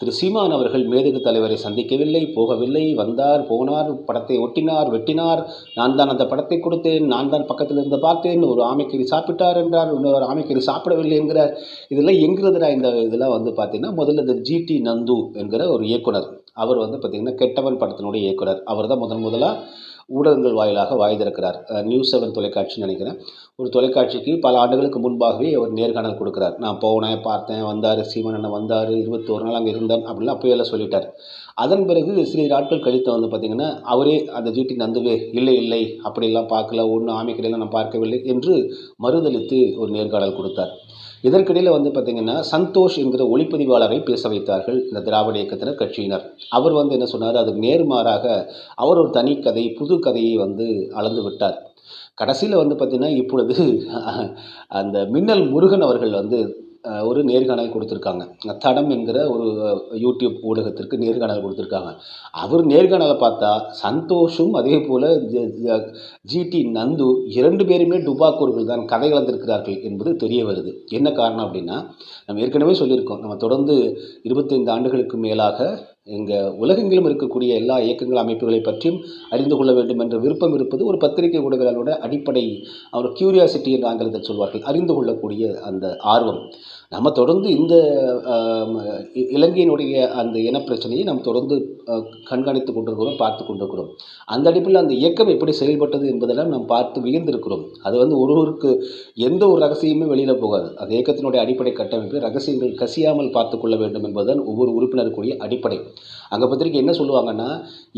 திரு சீமான் அவர்கள் மேதகு தலைவரை சந்திக்கவில்லை போகவில்லை வந்தார் போனார் படத்தை ஒட்டினார் வெட்டினார் நான் தான் அந்த படத்தை கொடுத்தேன் நான் தான் பக்கத்தில் இருந்து பார்த்தேன் ஒரு ஆமைக்கறி சாப்பிட்டார் என்றார் இன்னொரு ஆமைக்கறி சாப்பிடவில்லை என்கிறார் இதெல்லாம் எங்கிறதுடா இந்த இதெல்லாம் வந்து பார்த்தீங்கன்னா முதல்ல இந்த ஜிடி நந்து என்கிற ஒரு இயக்குனர் அவர் வந்து பார்த்திங்கன்னா கெட்டவன் படத்தினுடைய இயக்குனர் அவர் தான் முதன் முதலாக ஊடகங்கள் வாயிலாக வாய் திறக்கிறார் நியூஸ் செவன் தொலைக்காட்சின்னு நினைக்கிறேன். ஒரு தொலைக்காட்சிக்கு பல ஆண்டுகளுக்கு முன்பாகவே அவர் நேர்காணல் கொடுக்குறார். நான் போனேன் பார்த்தேன் வந்தார் சீமன் அண்ணன் வந்தார் இருபத்தோரு நாள் அங்கே இருந்தேன் அப்படிலாம் அப்போயெல்லாம் சொல்லிட்டார். அதன் பிறகு சில நாட்கள் கழித்து வந்து பார்த்திங்கன்னா அவரே அந்த ஜிடி நந்துவே இல்லை இல்லை அப்படிலாம் பார்க்கல ஒன்றும் ஆமைக்கடையெல்லாம் நான் பார்க்கவில்லை என்று மறுதளித்து ஒரு நேர்காணல் கொடுத்தார். இதற்கிடையில் வந்து பார்த்திங்கன்னா சந்தோஷ் என்கிற ஒளிப்பதிவாளரை பேச வைத்தார்கள் இந்த திராவிட இயக்கத்தினர் கட்சியினர். அவர் வந்து என்ன சொன்னார் அதுக்கு நேர்மாறாக அவர் ஒரு தனி கதை புது கதையை வந்து அளந்து விட்டார். கடைசியில் வந்து பார்த்திங்கன்னா இப்பொழுது அந்த மின்னல் முருகன் அவர்கள் வந்து ஒரு நேர்காணல் கொடுத்துருக்காங்க. தடம் என்கிற ஒரு யூடியூப் ஊடகத்திற்கு நேர்காணல் கொடுத்துருக்காங்க. அவர் நேர்காணலை பார்த்தா சந்தோஷும் அதே போல் ஜிடி நந்து இரண்டு பேருமே டுபாக்கூர்கள் தான் கதை கலந்திருக்கிறார்கள் என்பது தெரிய வருது. என்ன காரணம் அப்படின்னா நம்ம ஏற்கனவே சொல்லியிருக்கோம். நம்ம தொடர்ந்து இருபத்தைந்து ஆண்டுகளுக்கு மேலாக எங்கள் உலகெங்கிலும் இருக்கக்கூடிய எல்லா இயக்கங்கள் அமைப்புகளை பற்றியும் அறிந்து கொள்ள வேண்டும் என்ற விருப்பம் இருப்பது ஒரு பத்திரிகை ஊடகங்களோட அடிப்படை அவர் கியூரியாசிட்டி என்று ஆங்கிலத்தில் சொல்வார்கள் அறிந்து கொள்ளக்கூடிய அந்த ஆர்வம். நம்ம தொடர்ந்து இந்த இலங்கையினுடைய அந்த இனப்பிரச்சனையை நாம் தொடர்ந்து கண்காணித்து கொண்டிருக்கிறோம் பார்த்து கொண்டிருக்கிறோம். அந்த அடிப்படையில் அந்த இயக்கம் எப்படி செயல்பட்டது என்பதெல்லாம் நாம் பார்த்து வியந்திருக்கிறோம். அது வந்து ஒருவருக்கு எந்த ஒரு ரகசியமே வெளியில் போகாது. அந்த இயக்கத்தினுடைய அடிப்படை கட்டமைப்பு ரகசியங்கள் கசியாமல் பார்த்து கொள்ள வேண்டும் என்பதுதான் ஒவ்வொரு உறுப்பினருக்குரிய அடிப்படை. அங்கே பத்திரிக்கை என்ன சொல்லுவாங்கன்னா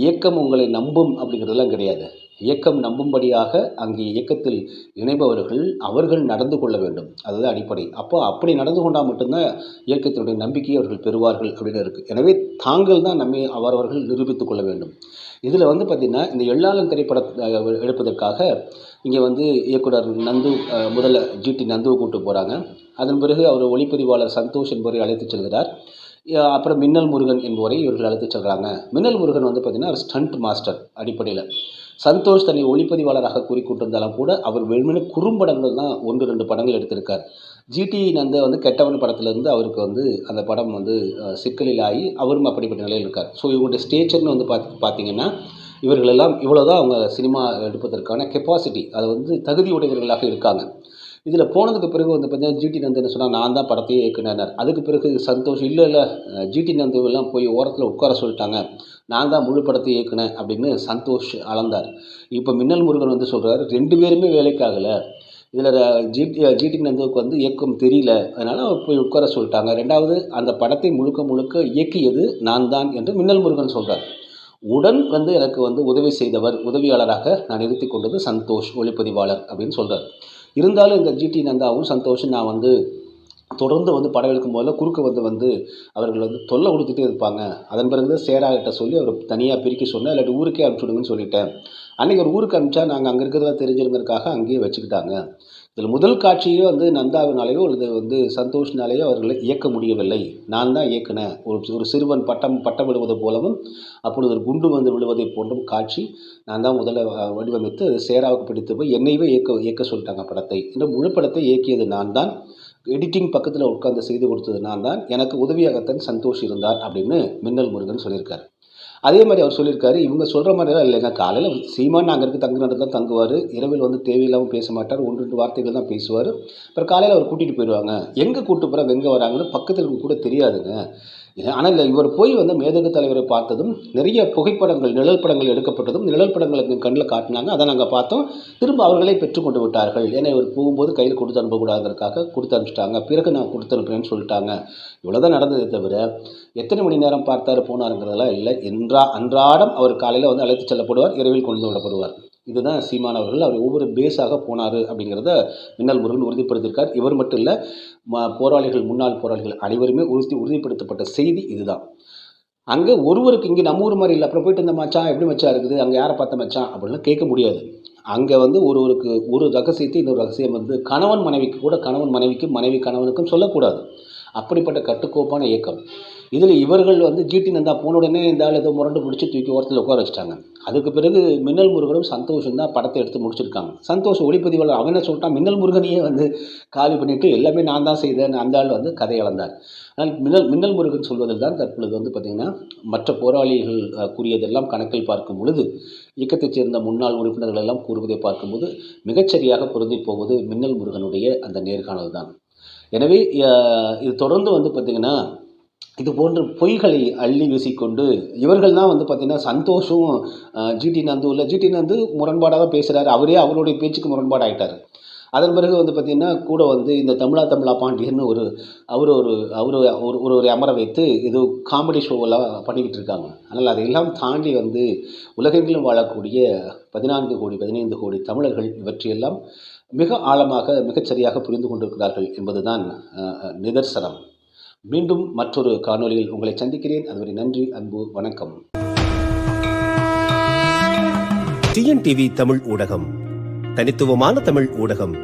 இயக்கம் உங்களை நம்பும் அப்படிங்கிறதெல்லாம் கிடையாது. இயக்கம் நம்பும்படியாக அங்கே இயக்கத்தில் இணைபவர்கள் அவர்கள் நடந்து கொள்ள வேண்டும். அதுதான் அடிப்படை. அப்போ அப்படி நடந்து கொண்டால் மட்டும்தான் இயக்கத்தினுடைய நம்பிக்கையை அவர்கள் பெறுவார்கள் அப்படின்னு இருக்குது எனவே தாங்கள் தான் நம்மை அவரவர்கள் நிரூபித்துக் கொள்ள வேண்டும். இதில் வந்து பார்த்திங்கன்னா இந்த எள்ளாளன் திரைப்படம் எடுப்பதற்காக இங்கே வந்து இயக்குனர் நந்து முதல்ல ஜிடி நந்துவை கூப்பிட்டு போகிறாங்க அதன் பிறகு அவர் ஒளிப்பதிவாளர் சந்தோஷ் என்பவரை அழைத்துச் செல்கிறார். அப்புறம் மின்னல் முருகன் என்பவரை இவர்கள் அழைத்துச் செல்கிறாங்க. மின்னல் முருகன் வந்து பார்த்திங்கன்னா ஒரு ஸ்டண்ட் மாஸ்டர் அடிப்படையில். சந்தோஷ் தன்னை ஒளிப்பதிவாளராக கூறிக்கொண்டிருந்தாலும் கூட அவர் வெறுமனே குறும்படங்கள் தான் ஒன்று ரெண்டு படங்கள் எடுத்திருக்கார். ஜிடி நந்த வந்து கெட்டவன் படத்துலேருந்து அவருக்கு வந்து அந்த படம் வந்து சிக்கலில் ஆகி அவரும் அப்படிப்பட்ட நிலையில் இருக்கார். ஸோ இவங்களுடைய ஸ்டேச்சர்னு வந்து பார்த்து பார்த்தீங்கன்னா இவர்களெல்லாம் இவ்வளோ தான் அவங்க சினிமா எடுப்பதற்கான கெப்பாசிட்டி அது வந்து தகுதி உடையவர்களாக இருக்காங்க. இதில் போனதுக்கு பிறகு வந்து பார்த்தீங்கன்னா ஜிடி நந்து என்ன சொன்னால் நான் தான் படத்தையே இயக்குனர் அதுக்கு பிறகு சந்தோஷ் இல்லை இல்லை ஜிடி நந்துவெல்லாம் போய் ஓரத்தில் உட்கார சொல்லிட்டாங்க. நான் தான் முழு படத்தை இயக்குனேன் அப்படின்னு சந்தோஷ் அளந்தார். இப்போ மின்னல் முருகன் வந்து சொல்கிறாரு ரெண்டு பேருமே வேலைக்காகலை இதில் ஜிடி ஜிடி நந்துவுக்கு வந்து இயக்கம் தெரியல. அதனால் அவர் போய் உட்கார சொல்லிட்டாங்க. ரெண்டாவது அந்த படத்தை முழுக்க முழுக்க இயக்கியது நான் தான் என்று மின்னல் முருகன் சொல்கிறார் உடன் வந்து எனக்கு வந்து உதவி செய்தவர் உதவியாளராக நான் நிறுத்தி கொண்டது சந்தோஷ் ஒளிப்பதிவாளர் அப்படின்னு சொல்கிறார் இருந்தாலும் இந்த ஜிடி நந்தாவும் சந்தோஷம். நான் வந்து தொடர்ந்து வந்து படம் எடுக்கும் போதில் குறுக்க வந்து வந்து அவர்கள் வந்து தொல்லை கொடுத்துட்டே இருப்பாங்க. அதன் பிறகு தான் சேராகிட்ட சொல்லி அவர் தனியாக பிரிக்க சொன்னேன். இல்லாட்டி ஊருக்கே அனுப்பிச்சுடுங்கன்னு சொல்லிட்டேன். அன்றைக்கி ஒரு ஊருக்கு அனுப்பிச்சா நாங்கள் அங்கே இருக்கிறதா தெரிஞ்சிருங்கிறதுக்காக அங்கேயே வச்சுக்கிட்டாங்க. இதில் முதல் காட்சியே வந்து நந்தாவினாலேயோ அல்லது வந்து சந்தோஷ்னாலேயோ அவர்களை இயக்க முடியவில்லை. நான் தான் இயக்குனேன். ஒரு ஒரு சிறுவன் பட்டம் பட்டம் விடுவது போலவும் அப்பொழுது ஒரு குண்டு வந்து விழுவதை போன்றும் காட்சி நான் தான் முதல்ல வடிவமைத்து அது சேராவுக்கு பிடித்து போய் என்னையவே இயக்க இயக்க சொல்லிட்டாங்க படத்தை. இந்த முழு படத்தை இயக்கியது நான் தான். எடிட்டிங் பக்கத்தில் உட்கார்ந்து செய்து கொடுத்தது நான் தான். எனக்கு உதவியாகத்தான் சந்தோஷ் இருந்தார் அப்படின்னு மின்னல் முருகன் சொல்லியிருக்காரு. அதே மாதிரி அவர் சொல்லியிருக்காரு இவங்க சொல்கிற மாதிரிலாம் இல்லைங்க. காலையில் சீமான் நாங்கள் இருக்க தங்கு நடந்து தான் தங்குவார். இரவில் வந்து தேவையில்லாமல் பேச மாட்டார். ஒன்று ரெண்டு வார்த்தைகள் தான் பேசுவார். அப்புறம் காலையில் அவர் கூட்டிகிட்டு போயிடுவாங்க. எங்கே கூட்டு போகிறாங்க எங்கே வராங்கன்னு பக்கத்தில் கூட தெரியாதுங்க. ஆனால் இல்லை இவர் போய் வந்து மேதகு தலைவரை பார்த்ததும் நிறைய புகைப்படங்கள் நிழல் படங்கள் எடுக்கப்பட்டதும் நிழல் படங்களுக்கு கண்ணில் காட்டினாங்க. அதை நாங்கள் பார்த்தோம். திரும்ப அவர்களே பெற்றுக்கொண்டு விட்டார்கள். ஏன்னா இவர் போகும்போது கையில் கொடுத்து அனுப்பக்கூடாதுங்கிறதுக்காக கொடுத்து அனுப்பிச்சிட்டாங்க. பிறகு நான் கொடுத்து அனுப்புறேன்னு சொல்லிட்டாங்க. இவ்வளோதான் நடந்ததே தவிர எத்தனை மணி நேரம் பார்த்தாரு போனாருங்கிறதெல்லாம் இல்லை. என்றா அன்றாடம் அவர் காலையில் வந்து அழைத்து செல்லப்படுவார். இரவில் கொண்டு விடப்படுவார். இதுதான் சீமான் அவர்கள் அவர் ஒவ்வொரு பேஸாக போனார் அப்படிங்கிறத மின்னல் முருகன் உறுதிப்படுத்தியிருக்கார். இவர் மட்டும் இல்லை ம போராளிகள் முன்னாள் போராளிகள் அனைவருமே உறுதி உறுதிப்படுத்தப்பட்ட செய்தி இதுதான். அங்கே ஒருவருக்கு இங்கே நம்ம ஊர் மாதிரி இல்லை அப்புறம் போயிட்டு இந்த மச்சான் எப்படி மச்சா இருக்குது அங்கே யாரை பார்த்த மச்சான் அப்படின்லாம் கேட்க முடியாது. அங்கே வந்து ஒருவருக்கு ஒரு ரகசியத்தை இன்னொரு ரகசியம் வந்து கணவன் மனைவிக்கு கூட கணவன் மனைவிக்கும் மனைவி கணவனுக்கும் சொல்லக்கூடாது. அப்படிப்பட்ட கட்டுக்கோப்பான இயக்கம். இதில் இவர்கள் வந்து ஜிடி நந்தா போன உடனே இந்த ஆள் ஏதோ முரண்டு பிடிச்சி தூக்கி ஓரத்தில் உட்கார வச்சிட்டாங்க. அதுக்கு பிறகு மின்னல் முருகனும் சந்தோஷம் தான் படத்தை எடுத்து முடிச்சிருக்காங்க. சந்தோஷ் ஒளிப்பதிவாளர் அவன் என்ன சொல்லிட்டான்? மின்னல் முருகனையே வந்து காலி பண்ணிவிட்டு எல்லாமே நான் தான் செய்தேன் அந்த ஆள் வந்து கதை இழந்தார் ஆனால் மின்னல் மின்னல் முருகன் சொல்வதில் தான் தற்பொழுது வந்து பார்த்திங்கன்னா மற்ற போராளிகள் கூறியதெல்லாம் கணக்கில் பார்க்கும் பொழுது இயக்கத்தைச் சேர்ந்த முன்னாள் உறுப்பினர்கள் எல்லாம் கூறுவதை பார்க்கும்போது மிகச்சரியாக பொருந்தி போவது மின்னல் முருகனுடைய அந்த நேர்காணல் தான் எனவே இது தொடர்ந்து வந்து பார்த்திங்கன்னா இது போன்ற பொய்களை அள்ளி வீசிக்கொண்டு இவர்கள் தான் வந்து பார்த்திங்கன்னா சந்தோஷம் ஜிடி நந்து இல்லை ஜிடி நந்து முரண்பாடாக தான் அவரே அவருடைய பேச்சுக்கு முரண்பாடாகிட்டார் அதன் பிறகு வந்து பார்த்திங்கன்னா கூட வந்து இந்த தமிழா தமிழா பாண்டியன்னு ஒரு அவர் ஒரு அவர் ஒரு ஒரு ஒரு அமர வைத்து இது காமெடி ஷோவெல்லாம் பண்ணிக்கிட்டு இருக்காங்க. அதனால் அதையெல்லாம் தாண்டி வந்து உலகெங்கிலும் வாழக்கூடிய பதினான்கு கோடி பதினைந்து கோடி தமிழர்கள் இவற்றையெல்லாம் மிக ஆழமாக மிகச்சரியாக புரிந்து கொண்டிருக்கிறார்கள் என்பதுதான் நிதர்சனம். மீண்டும் மற்றொரு காணொலியில் உங்களை சந்திக்கிறேன். அதுவரை நன்றி அன்பு வணக்கம். டிஎன்டிவி தமிழ் ஊடகம். தனித்துவமான தமிழ் ஊடகம்.